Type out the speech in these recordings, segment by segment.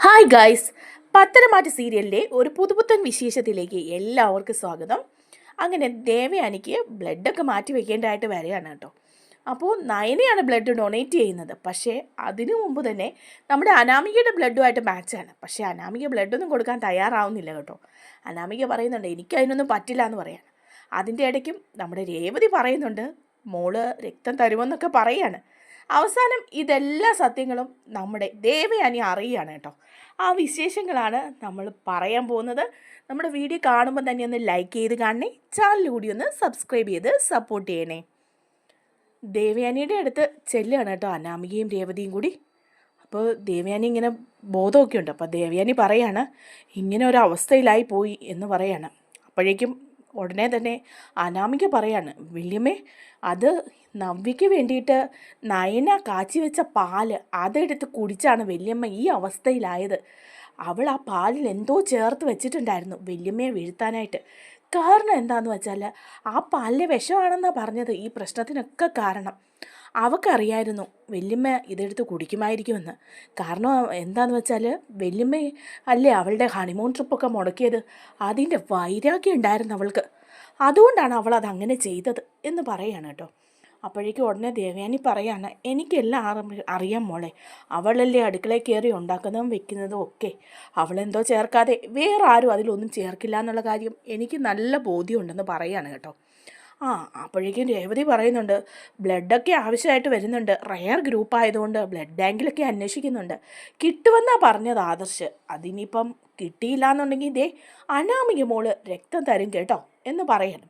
Hi guys പത്തനമാറ്റ് സീരിയലിലെ ഒരു പുതുപുത്തൻ വിശേഷത്തിലേക്ക് എല്ലാവർക്കും സ്വാഗതം. അങ്ങനെ ദേവയാനിക്ക് ബ്ലഡൊക്കെ മാറ്റി വെക്കേണ്ടതായിട്ട് വരികയാണ് കേട്ടോ. അപ്പോൾ നയനയാണ് ബ്ലഡ് ഡൊണേറ്റ് ചെയ്യുന്നത്. പക്ഷേ അതിനു മുമ്പ് തന്നെ നമ്മുടെ അനാമികയുടെ ബ്ലഡുമായിട്ട് മാച്ചാണ്. പക്ഷേ അനാമിക ബ്ലഡൊന്നും കൊടുക്കാൻ തയ്യാറാവുന്നില്ല കേട്ടോ. അനാമിക പറയുന്നുണ്ട് എനിക്ക് അതിനൊന്നും പറ്റില്ല എന്ന് പറയാണ്. അതിന്റെ ഇടയ്ക്കും നമ്മുടെ രേവതി പറയുന്നുണ്ട് മോൾ രക്തം തരുമെന്നൊക്കെ പറയാണ്. അവസാനം ഇതെല്ലാ സത്യങ്ങളും നമ്മുടെ ദേവയാനി അറിയുകയാണ് കേട്ടോ. ആ വിശേഷങ്ങളാണ് നമ്മൾ പറയാൻ പോകുന്നത്. നമ്മുടെ വീഡിയോ കാണുമ്പോൾ തന്നെ ഒന്ന് ലൈക്ക് ചെയ്ത് കാണണേ. ചാനൽ കൂടി ഒന്ന് സബ്സ്ക്രൈബ് ചെയ്ത് സപ്പോർട്ട് ചെയ്യണേ. ദേവയാനിയുടെ അടുത്ത് ചെല്ലുകയാണ് കേട്ടോ അനാമികയും രേവതിയും കൂടി. അപ്പോൾ ദേവയാനി ഇങ്ങനെ ബോധമൊക്കെ ഉണ്ട്. അപ്പോൾ ദേവയാനി പറയാണ് ഇങ്ങനെ ഒരു അവസ്ഥയിലായി പോയി എന്ന് പറയാണ്. അപ്പോഴേക്കും ഉടനെ തന്നെ അനാമിക പറയാണ് വല്യമ്മേ അത് നവ്യയ്ക്ക് വേണ്ടിയിട്ട് നയന കാച്ചി വെച്ച പാൽ അതെടുത്ത് കുടിച്ചാണ് വല്യമ്മ ഈ അവസ്ഥയിലായത്. അവൾ ആ പാലിൽ എന്തോ ചേർത്ത് വെച്ചിട്ടുണ്ടായിരുന്നു വല്യമ്മയെ വീഴ്ത്താനായിട്ട്. കാരണം എന്താണെന്ന് വെച്ചാൽ ആ പാലിലെ വിഷമാണെന്നാണ് പറഞ്ഞത് ഈ പ്രശ്നത്തിനൊക്കെ കാരണം. അവക്കറിയായിരുന്നു വല്യമ്മ ഇതെടുത്ത് കുടിക്കുമായിരിക്കുമെന്ന്. കാരണം എന്താണെന്ന് വെച്ചാൽ വല്യമ്മ അല്ലേ അവളുടെ ഹണിമൂൺ ട്രിപ്പൊക്കെ മുടക്കിയത്? അതിന്റെ വൈരാഗ്യം ഉണ്ടായിരുന്നു അവൾക്ക്. അതുകൊണ്ടാണ് അവൾ അതങ്ങനെ ചെയ്തത് എന്ന് പറയാണ് കേട്ടോ. അപ്പോഴേക്കും ഉടനെ ദേവയാനി പറയാണ് എനിക്കെല്ലാം അറി- അറിയാം മോളെ. അവളല്ലേ അടുക്കളയിൽ കയറി ഉണ്ടാക്കുന്നതും വെക്കുന്നതും ഒക്കെ. അവളെന്തോ ചേർക്കാതെ വേറെ ആരും അതിലൊന്നും ചേർക്കില്ല എന്നുള്ള കാര്യം എനിക്ക് നല്ല ബോധ്യമുണ്ടെന്ന് പറയാണ് കേട്ടോ. ആ അപ്പോഴേക്കും രേവതി പറയുന്നുണ്ട് ബ്ലഡൊക്കെ ആവശ്യമായിട്ട് വരുന്നുണ്ട്. റയർ ഗ്രൂപ്പ് ആയതുകൊണ്ട് ബ്ലഡ് ബാങ്കിലൊക്കെ അന്വേഷിക്കുന്നുണ്ട്. കിട്ടുമെന്നാ പറഞ്ഞത് ആദർശ്. അതിനിപ്പം കിട്ടിയില്ല എന്നുണ്ടെങ്കിൽ ഇതേ അനാമിക മോൾ രക്തം തരും കേട്ടോ എന്ന് പറയണം.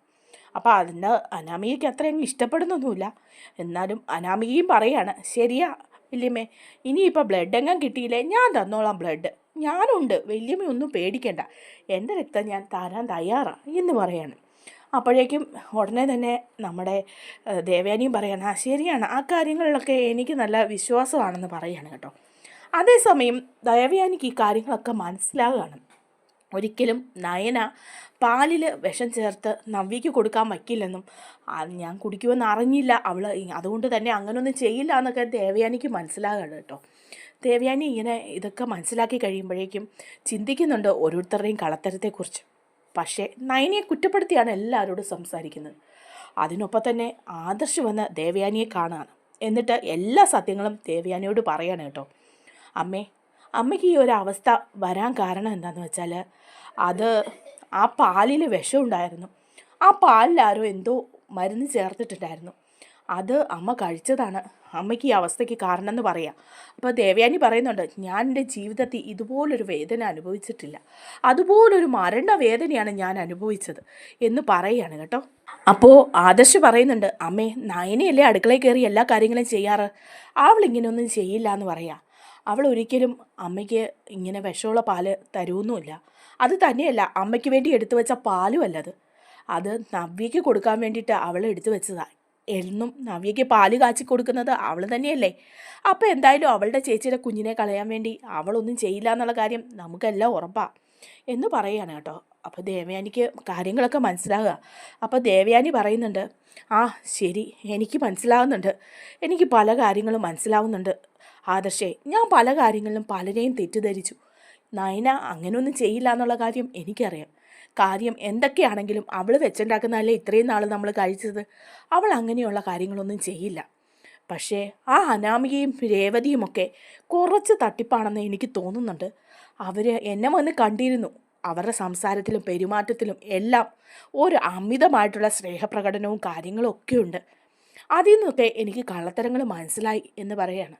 അപ്പോൾ അതിന്റെ അനാമികയ്ക്ക് അത്രയും ഇഷ്ടപ്പെടുന്നൊന്നുമില്ല. എന്നാലും അനാമികയും പറയാണ് ശരിയാ വല്യമ്മേ ഇനിയിപ്പോൾ ബ്ലഡ് എങ്ങാൻ കിട്ടിയില്ലേ? ഞാൻ തന്നോളാം ബ്ലഡ്. ഞാനുണ്ട്. വല്യമ്മ ഒന്നും പേടിക്കണ്ട. എന്റെ രക്തം ഞാൻ തരാൻ തയ്യാറാണ് എന്ന് പറയാണ്. അപ്പോഴേക്കും ഉടനെ തന്നെ നമ്മുടെ ദേവയാനിയും പറയാണ് ആ ശരിയാണ്. ആ കാര്യങ്ങളിലൊക്കെ എനിക്ക് നല്ല വിശ്വാസമാണെന്ന് പറയുകയാണ് കേട്ടോ. അതേസമയം ദേവയാനിക്ക് ഈ കാര്യങ്ങളൊക്കെ മനസ്സിലാകുകയാണ് ഒരിക്കലും നയന പാലിൽ വിഷം ചേർത്ത് നവ്യയ്ക്ക് കൊടുക്കാൻ വയ്ക്കില്ലെന്നും ഞാൻ കുടിക്കുമെന്ന് അറിഞ്ഞില്ല. അവൾ അതുകൊണ്ട് തന്നെ അങ്ങനൊന്നും ചെയ്യില്ല എന്നൊക്കെ ദേവയാനിക്ക് മനസ്സിലാകുകയാണ് കേട്ടോ. ദേവയാനി ഇങ്ങനെ ഇതൊക്കെ മനസ്സിലാക്കി കഴിയുമ്പോഴേക്കും ചിന്തിക്കുന്നുണ്ട് ഓരോരുത്തരുടെയും കളത്തരത്തെക്കുറിച്ച് പക്ഷേ നയനിയെ കുറ്റപ്പെടുത്തിയാണ് എല്ലാവരോടും സംസാരിക്കുന്നത്. അതിനൊപ്പം തന്നെ ആദർശ് വന്ന് ദേവയാനിയെ കാണുകയാണ് എന്നിട്ട് എല്ലാ സത്യങ്ങളും ദേവയാനിയോട് പറയാണ് കേട്ടോ. അമ്മേ അമ്മയ്ക്ക് ഈ ഒരു അവസ്ഥ വരാൻ കാരണം എന്താണെന്ന് വെച്ചാൽ അത് ആ പാലിൽ വിഷമുണ്ടായിരുന്നു ആ പാലിൽ ആരോ എന്തോ മരുന്ന് ചേർത്തിട്ടുണ്ടായിരുന്നു. അത് അമ്മ കഴിച്ചതാണ്. അമ്മയ്ക്ക് ഈ അവസ്ഥയ്ക്ക് കാരണം എന്ന് പറയാം. അപ്പോൾ ദേവയാനി പറയുന്നുണ്ട് ഞാൻ എന്റെ ജീവിതത്തിൽ ഇതുപോലൊരു വേദന അനുഭവിച്ചിട്ടില്ല. അതുപോലൊരു മരണ വേദനയാണ് ഞാൻ അനുഭവിച്ചത് എന്ന് പറയുകയാണ് കേട്ടോ. അപ്പോൾ ആദർശ് പറയുന്നുണ്ട് അമ്മേ നയനയല്ലേ അടുക്കളയിൽ കയറി എല്ലാ കാര്യങ്ങളും ചെയ്യാറ്? അവൾ ഇങ്ങനെയൊന്നും ചെയ്യില്ല എന്ന് പറയാം. അവൾ ഒരിക്കലും അമ്മയ്ക്ക് ഇങ്ങനെ വിഷമുള്ള പാൽ തരുമൊന്നുമില്ല അത് തന്നെയല്ല അമ്മയ്ക്ക് വേണ്ടി എടുത്തു വെച്ച പാലും അല്ലത്. അത് നവ്യയ്ക്ക് കൊടുക്കാൻ വേണ്ടിയിട്ട് അവൾ എടുത്തു വെച്ചതാണ് എന്നും നവ്യയ്ക്ക് പാൽ കാച്ചി കൊടുക്കുന്നത് അവൾ തന്നെയല്ലേ? അപ്പോൾ എന്തായാലും അവളുടെ ചേച്ചിയുടെ കുഞ്ഞിനെ കളയാൻ വേണ്ടി അവളൊന്നും ചെയ്യില്ല എന്നുള്ള കാര്യം നമുക്കെല്ലാം ഉറപ്പാണ് എന്ന് പറയുകയാണ് കേട്ടോ. അപ്പോൾ ദേവയാനിക്ക് കാര്യങ്ങളൊക്കെ മനസ്സിലാകുക. അപ്പോൾ ദേവയാനി പറയുന്നുണ്ട് ആ ശരി എനിക്ക് മനസ്സിലാവുന്നുണ്ട്. എനിക്ക് പല കാര്യങ്ങളും മനസ്സിലാവുന്നുണ്ട്. ആദർശേ ഞാൻ പല കാര്യങ്ങളിലും പലരെയും തെറ്റിദ്ധരിച്ചു. നയന അങ്ങനെയൊന്നും ചെയ്യില്ല എന്നുള്ള കാര്യം എനിക്കറിയാം. കാര്യം എന്തൊക്കെയാണെങ്കിലും അവൾ വെച്ചുണ്ടാക്കുന്നതല്ലേ ഇത്രയും നാൾ നമ്മൾ കഴിച്ചത്? അവൾ അങ്ങനെയുള്ള കാര്യങ്ങളൊന്നും ചെയ്യില്ല. പക്ഷേ ആ അനാമികയും രേവതിയും ഒക്കെ കുറച്ച് തട്ടിപ്പാണെന്ന് എനിക്ക് തോന്നുന്നുണ്ട്. അവർ എന്നെ വന്ന് കണ്ടിരുന്നു. അവരുടെ സംസാരത്തിലും പെരുമാറ്റത്തിലും എല്ലാം ഒരു അമിതമായിട്ടുള്ള സ്നേഹപ്രകടനവും കാര്യങ്ങളും ഒക്കെയുണ്ട് അതിൽ നിന്നൊക്കെ എനിക്ക് കള്ളത്തരങ്ങൾ മനസ്സിലായി എന്ന് പറയാണ്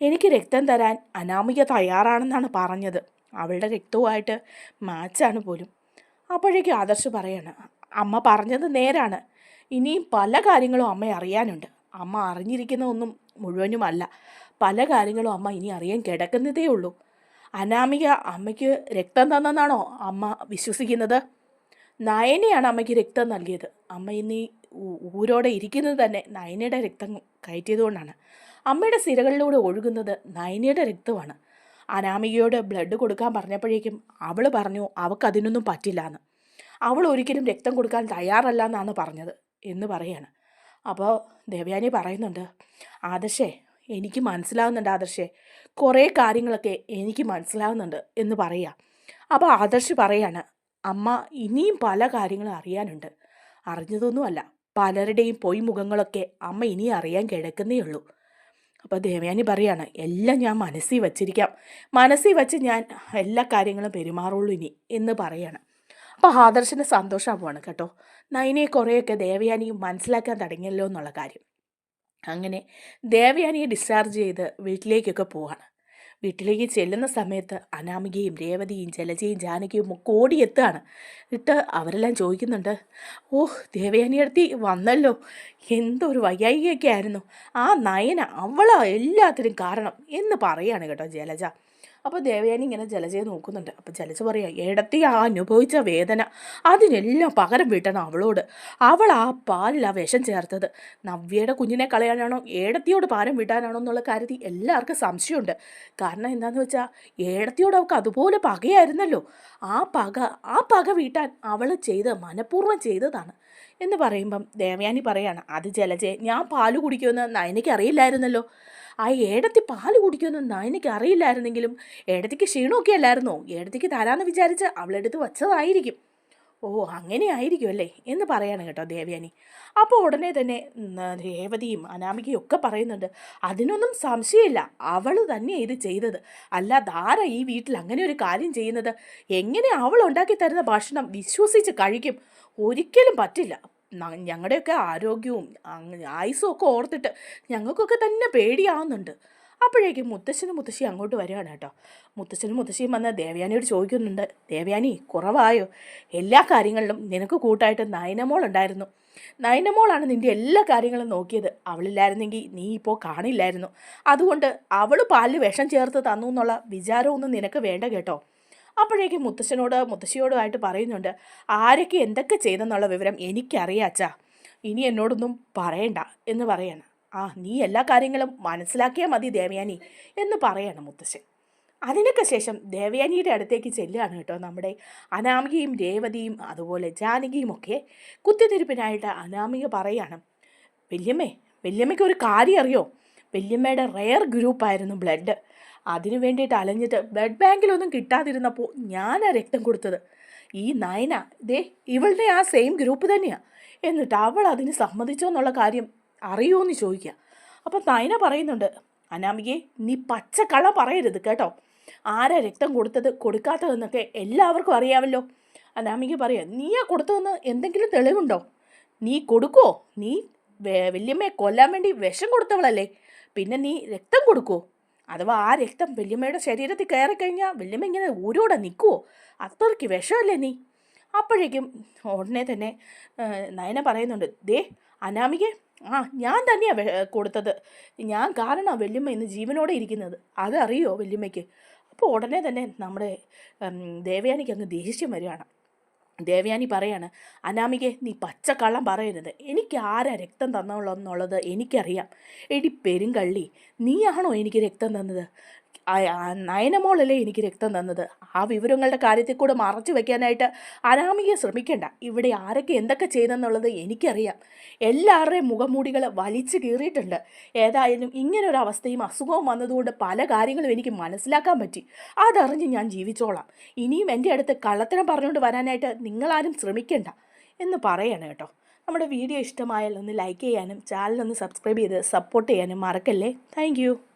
എനിക്ക് രക്തം തരാൻ അനാമിക തയ്യാറാണെന്നാണ് പറഞ്ഞത്. അവളുടെ രക്തവുമായിട്ട് മാച്ചാണ് പോലും. അപ്പോഴേക്കും ആദർശ് പറയാണ് അമ്മ പറഞ്ഞത് നേരാണ്. ഇനിയും പല കാര്യങ്ങളും അമ്മ അറിയാനുണ്ട്. അമ്മ അറിഞ്ഞിരിക്കുന്ന ഒന്നും മുഴുവനുമല്ല. പല കാര്യങ്ങളും അമ്മ ഇനി അറിയാൻ കിടക്കുന്നതേ ഉള്ളൂ. അനാമിക അമ്മയ്ക്ക് രക്തം തന്നെന്നാണോ അമ്മ വിശ്വസിക്കുന്നത്? നയനയാണ് അമ്മയ്ക്ക് രക്തം നൽകിയത്. അമ്മ ഇനി ഊരോടെ ഇരിക്കുന്നത് തന്നെ നയനയുടെ രക്തം കയറ്റിയതുകൊണ്ടാണ്. അമ്മയുടെ സിരകളിലൂടെ ഒഴുകുന്നത് നയനയുടെ രക്തമാണ്. അനാമികയോട് ബ്ലഡ് കൊടുക്കാൻ പറഞ്ഞപ്പോഴേക്കും അവൾ പറഞ്ഞു അവൾക്ക് അതിനൊന്നും പറ്റില്ല എന്ന് അവൾ ഒരിക്കലും രക്തം കൊടുക്കാൻ തയ്യാറല്ല എന്നാണ് പറഞ്ഞത് എന്ന് പറയാണ്. അപ്പോൾ ദേവയാനി പറയുന്നുണ്ട് ആദർശേ എനിക്ക് മനസ്സിലാവുന്നുണ്ട് ആദർശേ കുറേ കാര്യങ്ങളൊക്കെ എനിക്ക് മനസ്സിലാവുന്നുണ്ട് എന്ന് പറയുക അപ്പോൾ ആദർശ് പറയാണ് അമ്മ ഇനിയും പല കാര്യങ്ങളും അറിയാനുണ്ട്. അറിഞ്ഞതൊന്നുമല്ല പലരുടെയും പൊയ് മുഖങ്ങളൊക്കെ അമ്മ ഇനി അറിയാൻ കിടക്കുന്നേ ഉള്ളൂ. അപ്പോൾ ദേവയാനി പറയാണ് എല്ലാം ഞാൻ മനസ്സിൽ വച്ചിരിക്കാം. മനസ്സിൽ വച്ച് ഞാൻ എല്ലാ കാര്യങ്ങളും പെരുമാറുള്ളൂ ഇനി എന്ന് പറയാണ്. അപ്പോൾ ആദർശന് സന്തോഷമാവുകയാണ് കേട്ടോ. നൈനയെ കുറേയൊക്കെ ദേവയാനി മനസ്സിലാക്കാൻ തുടങ്ങിയല്ലോ എന്നുള്ള കാര്യം. അങ്ങനെ ദേവയാനിയെ ഡിസ്ചാർജ് ചെയ്ത് വീട്ടിലേക്കൊക്കെ പോവാണ്. വീട്ടിലേക്ക് ചെല്ലുന്ന സമയത്ത് അനാമികയും രേവതിയും ജലജയും ജാനകിയും ഒക്കെ ഓടിയെത്താണ് ഇട്ട് അവരെല്ലാം ചോദിക്കുന്നുണ്ട് ഓ ദേവയാനിയടുത്തി വന്നല്ലോ. എന്തൊരു വയ്യായികയൊക്കെ ആയിരുന്നു. ആ നയന അവളാ എല്ലാത്തിനും കാരണം എന്ന് പറയാണ് കേട്ടോ ജലജ. അപ്പോൾ ദേവയാനി ഇങ്ങനെ ജലജയെ നോക്കുന്നുണ്ട്. അപ്പോൾ ജലജ പറയാം ഇടത്തി ആ അനുഭവിച്ച വേദന. അതിനെല്ലാം പകരം വീട്ടണം അവളോട്. അവൾ ആ പാലിൽ ആ വിഷം ചേർത്തത്. നവ്യയുടെ കുഞ്ഞിനെ കളയാനാണോ ഏടത്തിയോട് പാരം വിടാനാണോ എന്നുള്ള കാര്യത്തിൽ എല്ലാവർക്കും സംശയമുണ്ട്. കാരണം എന്താണെന്ന് വെച്ചാൽ ഏടത്തിയോട് അവൾക്ക് അതുപോലെ പകയായിരുന്നല്ലോ. ആ പക ആ പക വീട്ടാൻ അവൾ ചെയ്ത് മനഃപൂർവം ചെയ്തതാണ്. എന്ന് പറയുമ്പം ദേവയാനി പറയാണ് അത് ജലജയെ ഞാൻ പാൽ കുടിക്കുമെന്ന് നയനയ്ക്ക് അറിയില്ലായിരുന്നല്ലോ. ആ ഏടത്തി പാൽ കുടിക്കുമെന്ന് നയനയ്ക്ക് അറിയില്ലായിരുന്നെങ്കിലും ഏടത്തിക്ക് ക്ഷീണമൊക്കെ അല്ലായിരുന്നോ? ഏടത്തിക്ക് തരാമെന്ന് വിചാരിച്ച് അവളെടുത്ത് വച്ചതായിരിക്കും. ഓ അങ്ങനെ ആയിരിക്കും അല്ലേ എന്ന് പറയാണ് കേട്ടോ ദേവയാനി. അപ്പോൾ ഉടനെ തന്നെ രേവതിയും അനാമികയും ഒക്കെ പറയുന്നുണ്ട് അതിനൊന്നും സംശയമില്ല. അവൾ തന്നെ ഇത് ചെയ്തത്. അല്ല ധാര ഈ വീട്ടിൽ അങ്ങനെ ഒരു കാര്യം ചെയ്യുന്നത്? എങ്ങനെ അവൾ ഉണ്ടാക്കി തരുന്ന ഭക്ഷണം വിശ്വസിച്ച് കഴിക്കും? ഒരിക്കലും പറ്റില്ല. ഞങ്ങളുടെയൊക്കെ ആരോഗ്യവും ആയുസ്സും ഒക്കെ ഓർത്തിട്ട് ഞങ്ങൾക്കൊക്കെ തന്നെ പേടിയാവുന്നുണ്ട്. അപ്പോഴേക്കും മുത്തശ്ശനും മുത്തശ്ശി അങ്ങോട്ട് വരികയാണ് കേട്ടോ. മുത്തശ്ശനും മുത്തശ്ശിയും വന്ന് ദേവയാനിയോട് ചോദിക്കുന്നുണ്ട്. ദേവയാനി കുറവായോ? എല്ലാ കാര്യങ്ങളിലും നിനക്ക് കൂട്ടായിട്ട് നയനമോൾ ഉണ്ടായിരുന്നു. നയനമോളാണ് നിന്റെ എല്ലാ കാര്യങ്ങളും നോക്കിയത്. അവളില്ലായിരുന്നെങ്കിൽ നീ ഇപ്പോൾ കാണില്ലായിരുന്നു. അതുകൊണ്ട് അവൾ പാലിൽ വിഷം ചേർത്ത് തന്നു എന്നുള്ള വിചാരമൊന്നും നിനക്ക് വേണ്ട കേട്ടോ. അപ്പോഴേക്കും മുത്തശ്ശനോട് മുത്തശ്ശിയോടുമായിട്ട് പറയുന്നുണ്ട് ആരൊക്കെ എന്തൊക്കെ ചെയ്തെന്നുള്ള വിവരം എനിക്കറിയാച്ചാ ഇനി എന്നോടൊന്നും പറയണ്ട എന്ന് പറയണം. ആ നീ എല്ലാ കാര്യങ്ങളും മനസ്സിലാക്കിയാൽ മതി ദേവയാനി എന്ന് പറയണം മുത്തശ്ശൻ. അതിനൊക്കെ ശേഷം ദേവയാനിയുടെ അടുത്തേക്ക് ചെല്ലുകയാണ് കേട്ടോ നമ്മുടെ അനാമികയും രേവതിയും അതുപോലെ ജാനകിയും ഒക്കെ കുത്തിത്തിരിപ്പിനായിട്ട് അനാമിക പറയാണ് വല്യമ്മേ വല്യമ്മയ്ക്ക് ഒരു കാര്യം അറിയോ? വല്യമ്മയുടെ റെയർ ഗ്രൂപ്പായിരുന്നു ബ്ലഡ്. അതിനു വേണ്ടിയിട്ട് അലഞ്ഞിട്ട് ബ്ലഡ് ബാങ്കിലൊന്നും കിട്ടാതിരുന്നപ്പോൾ ഞാനാ രക്തം കൊടുത്തത്. ഈ നയന ദേ ഇവളുടെ ആ സെയിം ഗ്രൂപ്പ് തന്നെയാണ് എന്നിട്ട് അവൾ അതിന് സമ്മതിച്ചോ എന്നുള്ള കാര്യം അറിയുമോ ചോദിക്കുക അപ്പം നയന പറയുന്നുണ്ട് അനാമികയെ നീ പച്ചക്കള പറയരുത് കേട്ടോ. ആരാ രക്തം കൊടുത്തത് കൊടുക്കാത്തതെന്നൊക്കെ എല്ലാവർക്കും അറിയാമല്ലോ. അനാമിക പറയാം നീയാ കൊടുത്തതെന്ന് എന്തെങ്കിലും തെളിവുണ്ടോ? നീ കൊടുക്കോ? നീ വല്യമ്മയെ കൊല്ലാൻ വേണ്ടി വിഷം കൊടുത്തവളല്ലേ? പിന്നെ നീ രക്തം കൊടുക്കോ? അഥവാ ആ രക്തം വല്യമ്മയുടെ ശരീരത്തിൽ കയറിക്കഴിഞ്ഞാൽ വല്യമ്മ ഇങ്ങനെ ഊരോടെ നിൽക്കുമോ അത്രയ്ക്ക് വിഷമല്ലേ നീ? അപ്പോഴേക്കും ഉടനെ തന്നെ നയന പറയുന്നുണ്ട് ദേ അനാമിക ആ ഞാൻ തന്നെയാണ് കൊടുത്തത്. ഞാൻ കാരണം വല്യമ്മ ഇന്ന് ജീവനോടെ ഇരിക്കുന്നത്. അതറിയോ വല്യമ്മയ്ക്ക്? അപ്പോൾ ഉടനെ തന്നെ നമ്മുടെ ദേവയാനിക്ക് അങ്ങ് ദേഷ്യം വരികയാണ് ദേവയാനി പറയാണ് അനാമികെ നീ പച്ചക്കള്ളം പറയരുത്. എനിക്ക് ആരാ രക്തം തന്നുള്ളതെന്നുള്ളത് എനിക്കറിയാം. എടി പെരുങ്കള്ളി നീയാണോ എനിക്ക് രക്തം തന്നത്? നയനമോളല്ലേ എനിക്ക് രക്തം തന്നത്? ആ വിവരങ്ങളുടെ കാര്യത്തിൽ കൂടെ മറച്ചു വെക്കാനായിട്ട് അനാമികയെ ശ്രമിക്കേണ്ട. ഇവിടെ ആരൊക്കെ എന്തൊക്കെ ചെയ്തെന്നുള്ളത് എനിക്കറിയാം. എല്ലാവരുടെയും മുഖംമൂടികൾ വലിച്ചു കീറിയിട്ടുണ്ട്. ഏതായാലും ഇങ്ങനൊരു അവസ്ഥയും അസുഖവും വന്നതുകൊണ്ട് പല കാര്യങ്ങളും എനിക്ക് മനസ്സിലാക്കാൻ പറ്റി. അതറിഞ്ഞ് ഞാൻ ജീവിച്ചോളാം. ഇനിയും എന്റെ അടുത്ത് കള്ളത്തരം പറഞ്ഞുകൊണ്ട് വരാനായിട്ട് നിങ്ങളാരും ശ്രമിക്കേണ്ട എന്ന് പറയണം കേട്ടോ. നമ്മുടെ വീഡിയോ ഇഷ്ടമായാൽ ഒന്ന് ലൈക്ക് ചെയ്യാനും ചാനൽ ഒന്ന് സബ്സ്ക്രൈബ് ചെയ്ത് സപ്പോർട്ട് ചെയ്യാനും മറക്കല്ലേ? താങ്ക്